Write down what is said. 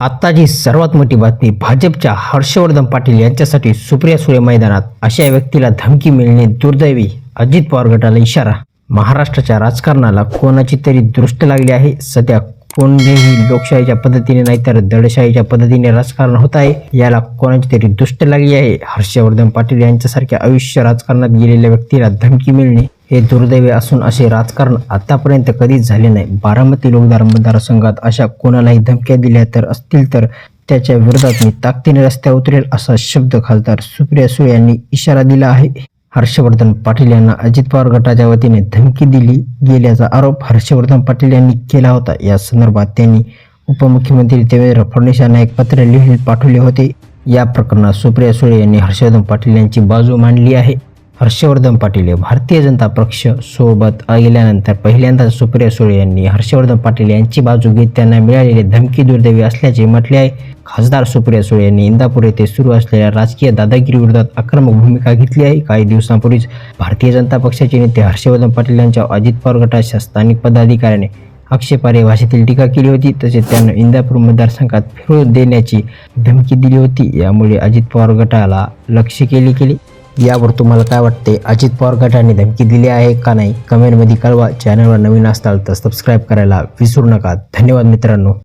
आत्ताची सर्वात मोठी बातमी भाजपच्या हर्षवर्धन पाटील यांच्यासाठी सुप्रिया सुळे मैदानात. अशा व्यक्तीला धमकी मिळणे दुर्दैवी. अजित पवार गटाला इशारा. महाराष्ट्राच्या राजकारणाला कोणाची तरी दृष्ट लागली आहे? सध्या कोणतेही लोकशाहीच्या पद्धतीने नाही तर दडशाहीच्या पद्धतीने राजकारण होत आहे. याला कोणाची तरी दुष्ट लागली आहे? हर्षवर्धन पाटील यांच्यासारख्या आयुष्य राजकारणात गेलेल्या व्यक्तीला धमकी मिळणे हे दुर्दैवी असून असे राजकारण आतापर्यंत कधीच झाले नाही. बारामती लोकदार मतदारसंघात अशा कोणालाही धमक्या दिल्या तर असतील तर त्याच्या विरोधात मी ताकदीने रस्त्यावर उतरेल असा शब्द खासदार सुप्रिया सुळे यांनी इशारा दिला आहे. हर्षवर्धन पाटील यांना अजित पवार गटाच्या वतीने धमकी दिली गेल्याचा आरोप हर्षवर्धन पाटील यांनी केला होता. या संदर्भात त्यांनी उपमुख्यमंत्री देवेंद्र फडणवीस यांना एक पत्र लिहून पाठवले होते. या प्रकरणात सुप्रिया सुळे यांनी हर्षवर्धन पाटील यांची बाजू मांडली आहे. हर्षवर्धन पाटील हे भारतीय जनता पक्ष सोबत गेल्यानंतर पहिल्यांदाच सुप्रिया सुळे यांनी हर्षवर्धन पाटील यांची बाजू घेत त्यांना मिळालेली धमकी दुर्दैवी असल्याचे म्हटले आहे. खासदार सुप्रिया सुळे यांनी इंदापूर येथे सुरू असलेल्या राजकीय दादागिरी विरोधात आक्रमक भूमिका घेतली आहे. काही दिवसांपूर्वीच भारतीय जनता पक्षाचे नेते हर्षवर्धन पाटील यांच्या अजित पवार गटाच्या स्थानिक पदाधिकाऱ्याने आक्षेपार्ह भाषेतील टीका केली होती. तसेच त्यानं इंदापूर मतदारसंघात फिरून देण्याची धमकी दिली होती. यामुळे अजित पवार गटाला लक्ष केली गेले. यावर तुम्हाला काय वाटते? अजित पवार गटाने धमकी दिली आहे का नाही? कमेंटमध्ये कळवा. चॅनलवर नवीन असताल तर सबस्क्राईब करायला विसरू नका. धन्यवाद मित्रांनो.